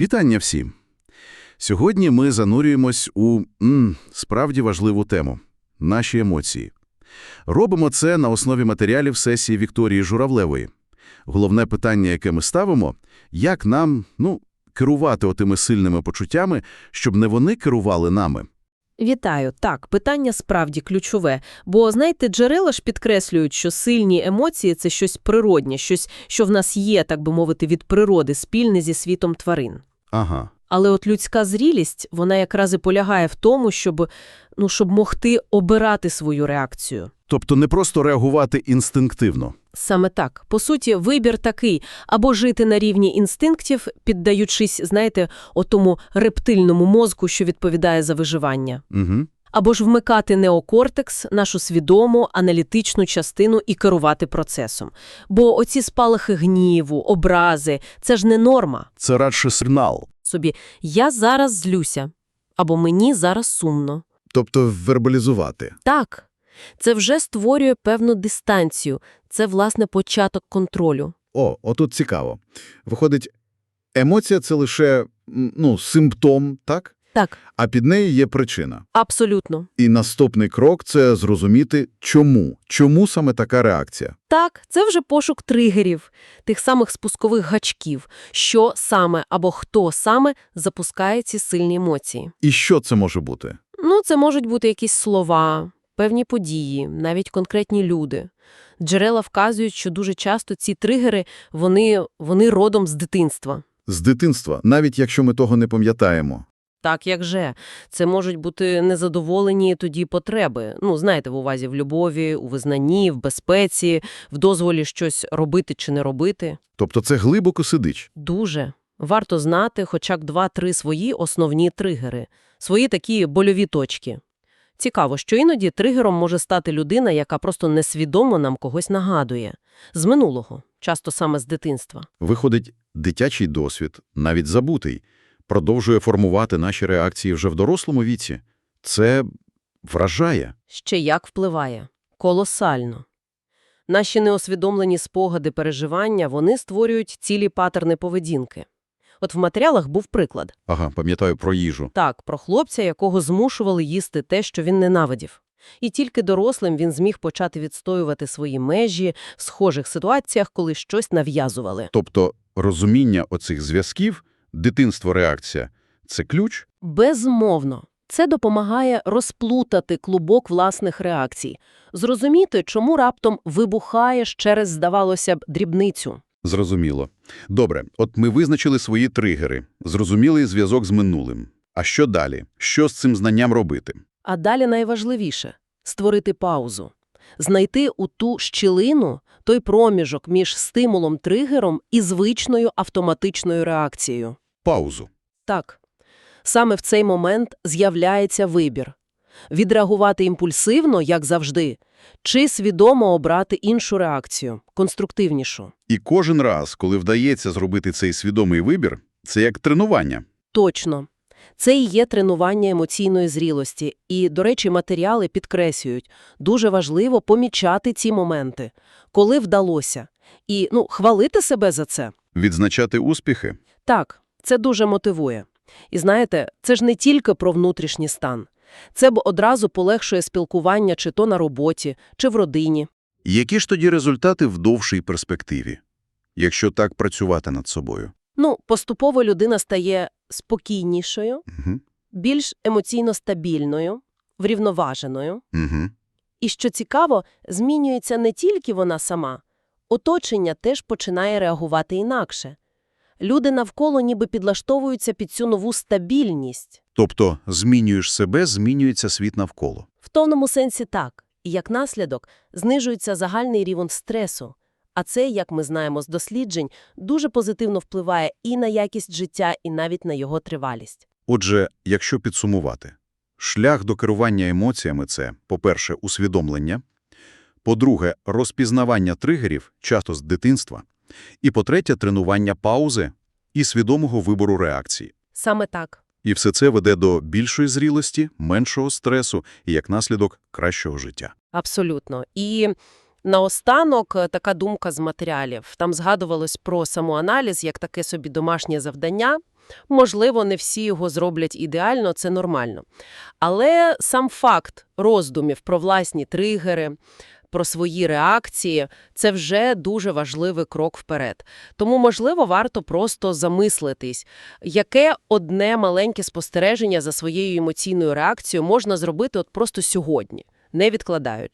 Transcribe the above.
Вітання всім! Сьогодні ми занурюємось у м, справді важливу тему – наші емоції. Робимо це на основі матеріалів сесії Вікторії Журавлевої. Головне питання, яке ми ставимо – як нам, ну, керувати отими сильними почуттями, щоб не вони керували нами. Вітаю. Так, питання справді ключове. Бо, знаєте, джерела ж підкреслюють, що сильні емоції – це щось природнє, щось, що в нас є, так би мовити, від природи, спільне зі світом тварин. Ага. Але от людська зрілість, вона якраз і полягає в тому, щоб, ну, щоб могти обирати свою реакцію. Тобто не просто реагувати інстинктивно. Саме так. По суті, вибір такий – або жити на рівні інстинктів, піддаючись, знаєте, отому рептильному мозку, що відповідає за виживання. Угу. Або ж вмикати неокортекс, нашу свідому, аналітичну частину і керувати процесом. Бо оці спалахи гніву, образи – це ж не норма. Це радше сигнал. Собі «я зараз злюся» або «мені зараз сумно». Тобто вербалізувати. Так, це вже створює певну дистанцію. Це, власне, початок контролю. О, отут цікаво. Виходить, емоція – це лише ну, симптом, так? Так, А під нею є причина. абсолютно. І наступний крок – це зрозуміти, чому. Чому саме така реакція? Так, це вже пошук тригерів, тих самих спускових гачків, що саме або хто саме запускає ці сильні емоції. І що це може бути? Ну, це можуть бути якісь слова, певні події, навіть конкретні люди. Джерела вказують, що дуже часто ці тригери, вони, вони родом з дитинства. З дитинства, навіть якщо ми того не пам'ятаємо. Так, як же. Це можуть бути незадоволені тоді потреби. Ну, знаєте, в увазі в любові, у визнанні, в безпеці, в дозволі щось робити чи не робити. Тобто це глибоко сидить. Дуже. Варто знати хоча б два-три свої основні тригери, свої такі больові точки. Цікаво, що іноді тригером може стати людина, яка просто несвідомо нам когось нагадує. З минулого, часто саме з дитинства. Виходить, дитячий досвід, навіть забутий, продовжує формувати наші реакції вже в дорослому віці. Це вражає. Ще як впливає? Колосально. Наші неосвідомлені спогади переживання, вони створюють цілі патерни поведінки. От в матеріалах був приклад. Ага, пам'ятаю про їжу. Так, про хлопця, якого змушували їсти те, що він ненавидів. І тільки дорослим він зміг почати відстоювати свої межі в схожих ситуаціях, коли щось нав'язували. Тобто розуміння оцих зв'язків, дитинство-реакція – це ключ? Безумовно. Це допомагає розплутати клубок власних реакцій, зрозуміти, чому раптом вибухаєш через, здавалося б, дрібницю. Зрозуміло. Добре, от ми визначили свої тригери, зрозуміли зв'язок з минулим. А що далі? Що з цим знанням робити? А далі найважливіше – створити паузу. Знайти у ту щілину той проміжок між стимулом-тригером і звичною автоматичною реакцією. Паузу. Так, саме в цей момент з'являється вибір. Відреагувати імпульсивно, як завжди, чи свідомо обрати іншу реакцію, конструктивнішу. І кожен раз, коли вдається зробити цей свідомий вибір, це як тренування. Точно. Це і є тренування емоційної зрілості. І, до речі, матеріали підкреслюють, дуже важливо помічати ці моменти, коли вдалося. І, ну, хвалити себе за це. Відзначати успіхи? Так, це дуже мотивує. І знаєте, це ж не тільки про внутрішній стан. Це б одразу полегшує спілкування чи то на роботі, чи в родині. Які ж тоді результати в довшій перспективі, якщо так працювати над собою? Ну, поступово людина стає спокійнішою, Угу. більш емоційно стабільною, врівноваженою. Угу. І, що цікаво, змінюється не тільки вона сама. Оточення теж починає реагувати інакше. Люди навколо ніби підлаштовуються під цю нову стабільність. Тобто змінюєш себе, змінюється світ навколо. В товному сенсі так. І як наслідок знижується загальний рівень стресу. А це, як ми знаємо з досліджень, дуже позитивно впливає і на якість життя, і навіть на його тривалість. Отже, якщо підсумувати, шлях до керування емоціями – це, по-перше, усвідомлення, по-друге, розпізнавання тригерів, часто з дитинства, і, по-третє, тренування паузи і свідомого вибору реакції. Саме так. І все це веде до більшої зрілості, меншого стресу і, як наслідок, кращого життя. Абсолютно. І наостанок е, така думка з матеріалів. Там згадувалось про самоаналіз як таке собі домашнє завдання – Можливо, не всі його зроблять ідеально, це нормально. Але сам факт роздумів про власні тригери, про свої реакції – це вже дуже важливий крок вперед. Тому, можливо, варто просто замислитись, яке одне маленьке спостереження за своєю емоційною реакцією можна зробити от просто сьогодні, не відкладаючи.